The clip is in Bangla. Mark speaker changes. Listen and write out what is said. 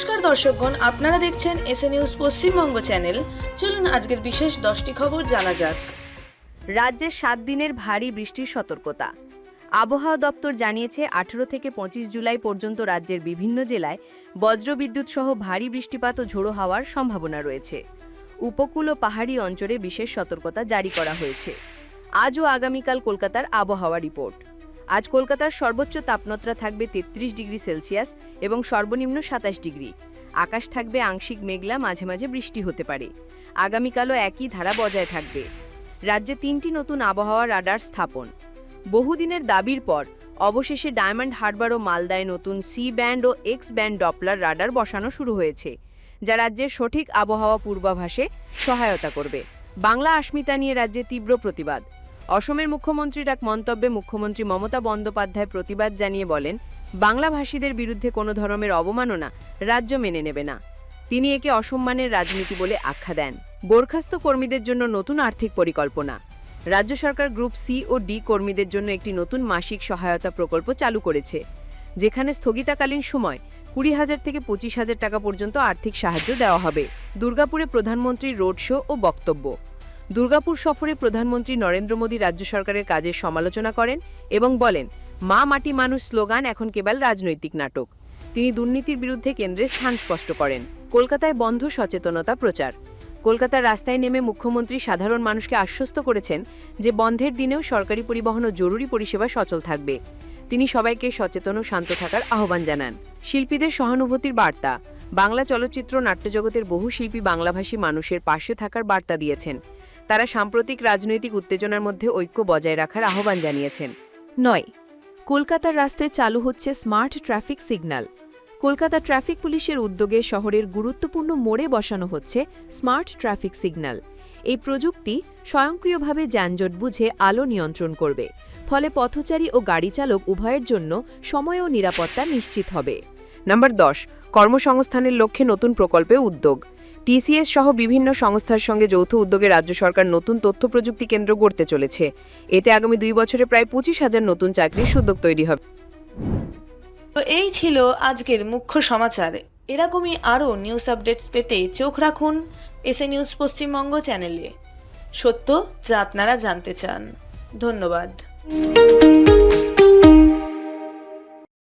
Speaker 1: নমস্কার দর্শকগণ, আপনারা দেখছেন এসএ নিউজ পশ্চিমবঙ্গ চ্যানেল। চলুন আজকের বিশেষ দশটি খবর জানা যাক।
Speaker 2: রাজ্যে সাত দিনের ভারী বৃষ্টির সতর্কতা। আবহাওয়া দপ্তর জানিয়েছে, আঠেরো থেকে পঁচিশ জুলাই পর্যন্ত রাজ্যের বিভিন্ন জেলায় বজ্রবিদ্যুৎ সহ ভারী বৃষ্টিপাত ও ঝোড়ো হওয়ার সম্ভাবনা রয়েছে। উপকূল ও পাহাড়ি অঞ্চলে বিশেষ সতর্কতা জারি করা হয়েছে। আজ ও আগামীকাল কলকাতার আবহাওয়া রিপোর্ট। আজ কলকাতার সর্বোচ্চ তাপমাত্রা থাকবে তেত্রিশ ডিগ্রি সেলসিয়াস এবং সর্বনিম্ন সাতাশ ডিগ্রি। আকাশ থাকবে আংশিক মেঘলা, মাঝে মাঝে বৃষ্টি হতে পারে। আগামীকালও একই ধারা বজায় থাকবে। রাজ্যে তিনটি নতুন আবহাওয়া রাডার স্থাপন। বহুদিনের দাবির পর অবশেষে ডায়মন্ড হারবার ও মালদায় নতুন সি ব্যান্ড ও এক্স ব্যান্ড ডপলার রাডার বসানো শুরু হয়েছে, যা রাজ্যের সঠিক আবহাওয়া পূর্বাভাসে সহায়তা করবে। বাংলা আস্মিতা নিয়ে রাজ্যে তীব্র প্রতিবাদ। অসমের মুখ্যমন্ত্রীর এক মন্তব্যে মুখ্যমন্ত্রী মমতা বন্দ্যোপাধ্যায় প্রতিবাদ জানিয়ে বলেন, বাংলাভাষীদের বিরুদ্ধে কোনো ধরনের অবমাননা রাজ্য মেনে নেবে না। তিনি একে অসম্মানের রাজনীতি বলে আখ্যা দেন। বরখাস্ত কর্মীদের জন্য নতুন আর্থিক পরিকল্পনা। রাজ্য সরকার গ্রুপ সি ও ডি কর্মীদের জন্য একটি নতুন মাসিক সহায়তা প্রকল্প চালু করেছে, যেখানে স্থগিতাকালীন সময় কুড়ি হাজার থেকে পঁচিশ হাজার টাকা পর্যন্ত আর্থিক সাহায্য দেওয়া হবে। দুর্গাপুরে প্রধানমন্ত্রীর রোড শো ও বক্তব্য। দুর্গাপুর সফরে প্রধানমন্ত্রী নরেন্দ্র মোদী রাজ্য সরকারের কাজের সমালোচনা করেন এবং বলেন, মা মাটি মানুষ স্লোগান এখন কেবল রাজনৈতিক নাটক। তিনি দুর্নীতির বিরুদ্ধে কেন্দ্রের স্থান স্পষ্ট করেন। কলকাতায় বন্ধ সচেতনতা প্রচার। কলকাতার রাস্তায় নেমে মুখ্যমন্ত্রী সাধারণ মানুষকে আশ্বস্ত করেছেন যে বন্ধের দিনেও সরকারি পরিবহন ও জরুরি পরিষেবা সচল থাকবে। তিনি সবাইকে সচেতন ও শান্ত থাকার আহ্বান জানান। শিল্পীদের সহানুভূতির বার্তা। বাংলা চলচ্চিত্র নাট্যজগতের বহু শিল্পী বাংলাভাষী মানুষের পাশে থাকার বার্তা দিয়েছেন। তারা সাম্প্রতিক রাজনৈতিক উত্তেজনার মধ্যে ঐক্য বজায় রাখার আহ্বান জানিয়েছেন। নয়। কলকাতার রাস্তায় চালু হচ্ছে smart traffic signal. Kolkata traffic পুলিশের উদ্যোগে শহরের গুরুত্বপূর্ণ মোড়ে বসানো হচ্ছে স্মার্ট ট্রাফিক সিগন্যাল। এই প্রযুক্তি স্বয়ংক্রিয়ভাবে যানজট বুঝে আলো নিয়ন্ত্রণ করবে। ফলে পথচারী ও গাড়ি চালক উভয়ের জন্য সময় ও নিরাপত্তা নিশ্চিত হবে। নাম্বার দশ। কর্মসংস্থানের লক্ষ্যে নতুন প্রকল্পে উদ্যোগ। টিসিএস সহ বিভিন্ন সংস্থার সঙ্গে যৌথ উদ্যোগে রাজ্য সরকার নতুন তথ্য প্রযুক্তি কেন্দ্র গড়তে চলেছে। এতে আগামী দুই বছরে প্রায় পঁচিশ হাজার নতুন চাকরির সুযোগ তৈরি হবে।
Speaker 1: তো এই ছিল আজকের মুখ্য সমাচার। এরকমই আরও নিউজ আপডেটস পেতে চোখ রাখুন এসএ নিউজ পশ্চিমবঙ্গ চ্যানেলে। সত্য যা আপনারা জানতে চান। ধন্যবাদ।